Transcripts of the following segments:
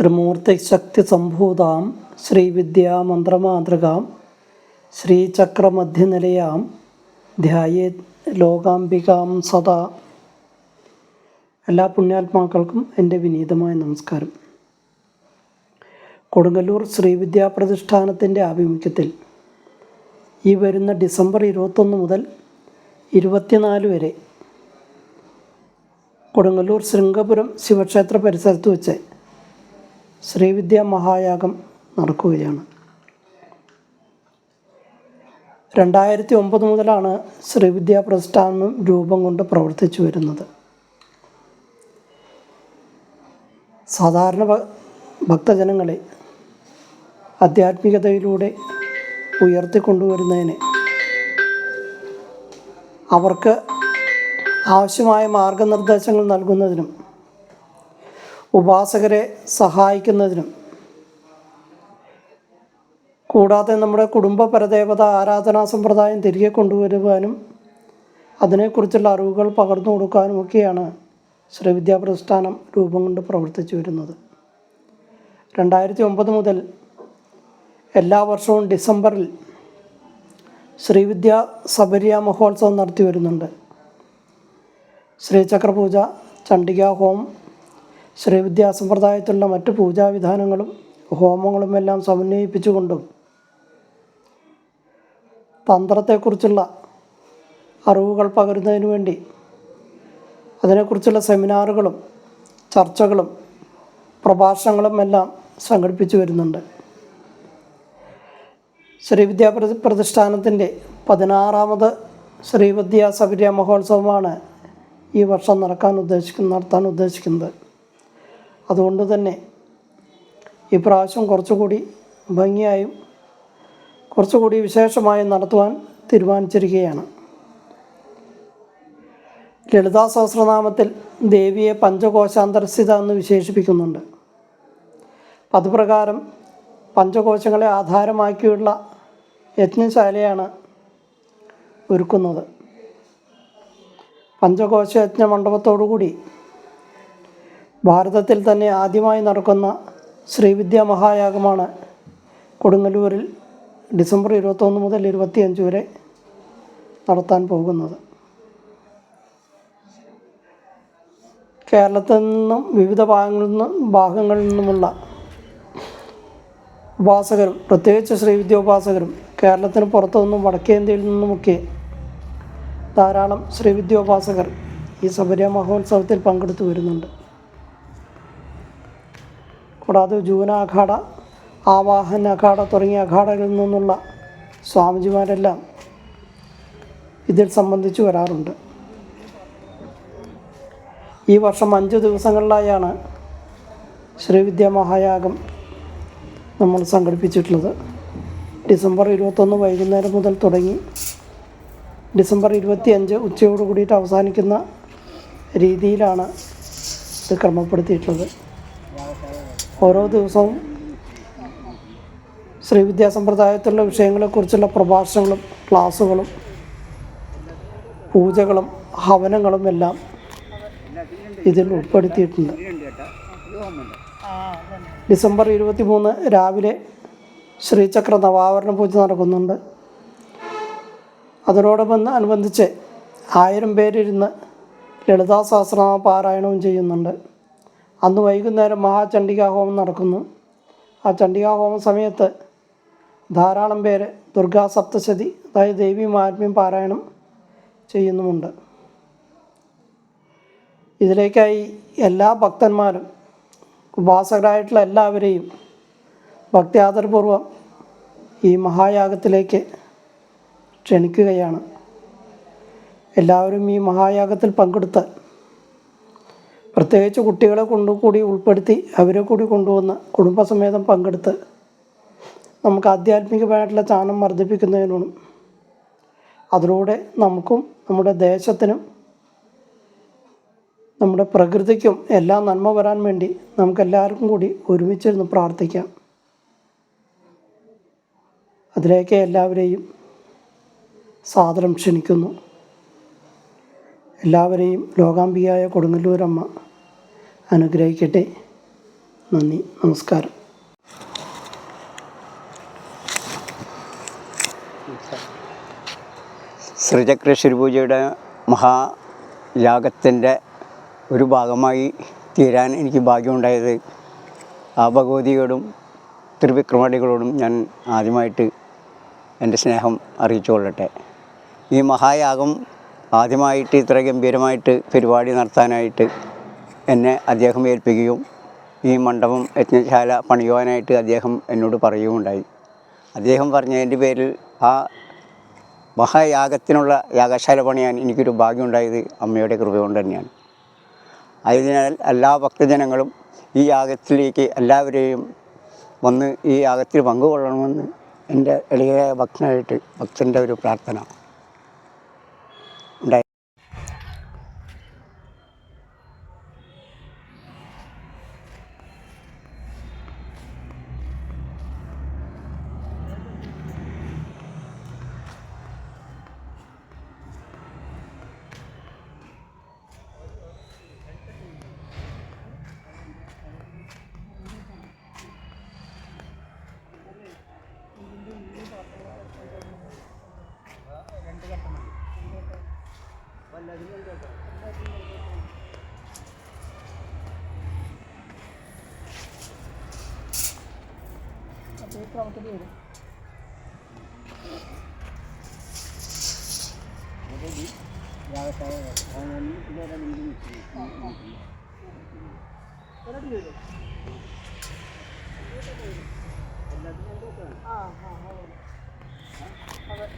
ത്രിമൂർത്തിശക്തി സംഭൂതാം ശ്രീവിദ്യാമന്ത്രമാതൃകാം ശ്രീചക്രമധ്യനിലയാം ധ്യായേ ലോകാംബികാം സദാ. എല്ലാ പുണ്യാത്മാക്കൾക്കും എന്റെ വിനീതമായ നമസ്കാരം. കൊടുങ്ങല്ലൂർ ശ്രീവിദ്യാ പ്രതിഷ്ഠാനത്തിന്റെ ആഭിമുഖ്യത്തിൽ ഈ വരുന്ന ഡിസംബർ ഇരുപത്തൊന്ന് മുതൽ ഇരുപത്തിനാല് വരെ കൊടുങ്ങല്ലൂർ ശൃംഗപുരം ശിവക്ഷേത്ര പരിസരത്ത് വെച്ച് ശ്രീവിദ്യ മഹായാഗം നടക്കുകയാണ്. രണ്ടായിരത്തി ഒമ്പത് മുതലാണ് ശ്രീവിദ്യ പ്രസ്ഥാനം രൂപം കൊണ്ട് പ്രവർത്തിച്ചു വരുന്നത്. സാധാരണ ഭക്തജനങ്ങളെ ആധ്യാത്മികതയിലൂടെ ഉയർത്തിക്കൊണ്ടുവരുന്നതിന് അവർക്ക് ആവശ്യമായ മാർഗനിർദ്ദേശങ്ങൾ നൽകുന്നതിനും ഉപാസകരെ സഹായിക്കുന്നതിനും. കൂടാതെ നമ്മുടെ കുടുംബ പരദേവത ആരാധനാ സമ്പ്രദായം തിരികെ കൊണ്ടുവരുവാനും അതിനെക്കുറിച്ചുള്ള അറിവുകൾ പകർന്നു കൊടുക്കാനുമൊക്കെയാണ് ശ്രീവിദ്യാ വിദ്യാപ്രതിഷ്ഠാനം രൂപം കൊണ്ട് പ്രവർത്തിച്ചു വരുന്നത്. രണ്ടായിരത്തി ഒമ്പത് മുതൽ എല്ലാ വർഷവും ഡിസംബറിൽ ശ്രീവിദ്യ സബരിയ മഹോത്സവം നടത്തി വരുന്നുണ്ട്. ശ്രീചക്രപൂജ ചണ്ഡികാ ഹോമം ശ്രീവിദ്യാ സമ്പ്രദായത്തിലുള്ള മറ്റ് പൂജാവിധാനങ്ങളും ഹോമങ്ങളും എല്ലാം സമന്വയിപ്പിച്ചുകൊണ്ടും തന്ത്രത്തെക്കുറിച്ചുള്ള അറിവുകൾ പകരുന്നതിന് വേണ്ടി അതിനെക്കുറിച്ചുള്ള സെമിനാറുകളും ചർച്ചകളും പ്രഭാഷണങ്ങളും എല്ലാം സംഘടിപ്പിച്ചു വരുന്നുണ്ട്. ശ്രീവിദ്യാ പ്രതി പ്രതിഷ്ഠാനത്തിന്റെ പതിനാറാമത് ശ്രീവിദ്യാ സബരിയ മഹോത്സവമാണ് ഈ വർഷം നടക്കാൻ ഉദ്ദേശിക്കുന്ന നടത്താൻ ഉദ്ദേശിക്കുന്നത്. അതുകൊണ്ട് തന്നെ ഈ പ്രാവശ്യം കുറച്ചുകൂടി ഭംഗിയായും കുറച്ചുകൂടി വിശേഷമായും നടത്തുവാൻ തീരുമാനിച്ചിരിക്കുകയാണ്. ലളിതാ സഹസ്രനാമത്തിൽ ദേവിയെ പഞ്ചകോശാന്തരസ്ഥിത എന്ന് വിശേഷിപ്പിക്കുന്നുണ്ട്. അതുപ്രകാരം പഞ്ചകോശങ്ങളെ ആധാരമാക്കിയുള്ള യജ്ഞശാലയാണ് ഒരുക്കുന്നത്. പഞ്ചകോശ യജ്ഞ മണ്ഡപത്തോടുകൂടി ഭാരതത്തിൽ തന്നെ ആദ്യമായി നടക്കുന്ന ശ്രീവിദ്യ മഹായാഗമാണ് കൊടുങ്ങല്ലൂരിൽ ഡിസംബർ ഇരുപത്തൊന്ന് മുതൽ ഇരുപത്തിയഞ്ച് വരെ നടത്താൻ പോകുന്നത്. കേരളത്തിൽ നിന്നും വിവിധ ഭാഗങ്ങളിൽ നിന്നും ഭാഗങ്ങളിൽ നിന്നുമുള്ള ഉപാസകരും പ്രത്യേകിച്ച് ശ്രീവിദ്യ ഉപാസകരും കേരളത്തിന് പുറത്തു നിന്നും വടക്കേന്ത്യയിൽ നിന്നുമൊക്കെ ധാരാളം ശ്രീവിദ്യ ഉപാസകർ ഈ ശബരിയ മഹോത്സവത്തിൽ പങ്കെടുത്തു വരുന്നുണ്ട്. കൂടാതെ ജൂന അഖാഡ ആവാഹൻ അഖാഡ തുടങ്ങിയ അഖാഡകളിൽ നിന്നുള്ള സ്വാമിജിമാരെല്ലാം ഇതിൽ സംബന്ധിച്ച് വരാറുണ്ട്. ഈ വർഷം അഞ്ച് ദിവസങ്ങളിലായാണ് ശ്രീവിദ്യ മഹായാഗം നമ്മൾ സംഘടിപ്പിച്ചിട്ടുള്ളത്. ഡിസംബർ ഇരുപത്തൊന്ന് വൈകുന്നേരം മുതൽ തുടങ്ങി ഡിസംബർ ഇരുപത്തിയഞ്ച് ഉച്ചയോട് കൂടിയിട്ട് അവസാനിക്കുന്ന രീതിയിലാണ് ഇത് ക്രമപ്പെടുത്തിയിട്ടുള്ളത്. ഓരോ ദിവസവും ശ്രീവിദ്യാ വിഷയങ്ങളെക്കുറിച്ചുള്ള പ്രഭാഷണങ്ങളും ക്ലാസ്സുകളും പൂജകളും ഹവനങ്ങളും എല്ലാം ഇതിൽ ഉൾപ്പെടുത്തിയിട്ടുണ്ട്. ഡിസംബർ ഇരുപത്തി മൂന്ന് രാവിലെ ശ്രീചക്ര നവാവരണ പൂജ നടക്കുന്നുണ്ട്. അതിനോടൊപ്പം അനുബന്ധിച്ച് ആയിരം പേരിരുന്ന് ലളിതാ സഹസ്രനാമ പാരായണവും ചെയ്യുന്നുണ്ട്. അന്ന് വൈകുന്നേരം മഹാചണ്ഡികാ ഹോമം നടക്കുന്നു. ആ ചണ്ഡികാ ഹോമ സമയത്ത് ധാരാളം പേര് ദുർഗാ സപ്തശതി അതായത് ദേവി മാത്മ്യം പാരായണം ചെയ്യുന്നുമുണ്ട്. ഇതിലേക്കായി എല്ലാ ഭക്തന്മാരും ഉപാസകരായിട്ടുള്ള എല്ലാവരെയും ഭക്തി ആദരപൂർവം ഈ മഹായാഗത്തിലേക്ക് ക്ഷണിക്കുകയാണ്. എല്ലാവരും ഈ മഹായാഗത്തിൽ പങ്കെടുത്ത് പ്രത്യേകിച്ച് കുട്ടികളെ കൊണ്ടു കൂടി ഉൾപ്പെടുത്തി അവരെ കൂടി കൊണ്ടുവന്ന് കുടുംബസമേതം പങ്കെടുത്ത് നമുക്ക് ആധ്യാത്മികമായിട്ടുള്ള ചാനം വർദ്ധിപ്പിക്കുന്നതിനും അതിലൂടെ നമുക്കും നമ്മുടെ ദേശത്തിനും നമ്മുടെ പ്രകൃതിക്കും എല്ലാം നന്മ വരാൻ വേണ്ടി നമുക്കെല്ലാവർക്കും കൂടി ഒരുമിച്ചിരുന്ന് പ്രാർത്ഥിക്കാം. അതിലേക്ക് എല്ലാവരെയും സാദരം ക്ഷണിക്കുന്നു. എല്ലാവരെയും ലോകാംബികയായ കൊടുങ്ങല്ലൂരമ്മ അനുഗ്രഹിക്കട്ടെ. നന്ദി. നമസ്കാരം. ശ്രീചക്ര പൂജയുടെ മഹായാഗത്തിന്റെ ഒരു ഭാഗമായി തീരാൻ എനിക്ക് ഭാഗ്യമുണ്ടായത് ആ ഭഗവതിയോടും തിരുവിക്രമാടികളോടും ഞാൻ ആദ്യമായിട്ട് എന്റെ സ്നേഹം അറിയിച്ചു കൊള്ളട്ടെ ഈ മഹായാഗം ആദ്യമായിട്ട് ഇത്ര ഗംഭീരമായിട്ട് പരിപാടി നടത്താനായിട്ട് എന്നെ അദ്ദേഹം ഏൽപ്പിക്കുകയും ഈ മണ്ഡപം യജ്ഞശാല പണിയുവാനായിട്ട് അദ്ദേഹം എന്നോട് പറയുകയുണ്ടായി. അദ്ദേഹം പറഞ്ഞതിന്റെ പേരിൽ ആ മഹായാഗത്തിനുള്ള യാഗശാല പണിയാൻ എനിക്കൊരു ഭാഗ്യമുണ്ടായത് അമ്മയുടെ കൃപ കൊണ്ട് തന്നെയാണ്. ആയതിനാൽ എല്ലാ ഭക്തജനങ്ങളും ഈ യാഗത്തിലേക്ക് എല്ലാവരെയും വന്ന് ഈ യാഗത്തിൽ പങ്കുകൊള്ളണമെന്ന് എന്റെ എളിയ ഭക്തനായിട്ട് ഭക്തന്റെ ഒരു പ്രാർത്ഥന.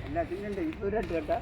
എല്ലാത്തിനും ഉണ്ട്. ഇപ്പോൾ കേട്ടാ.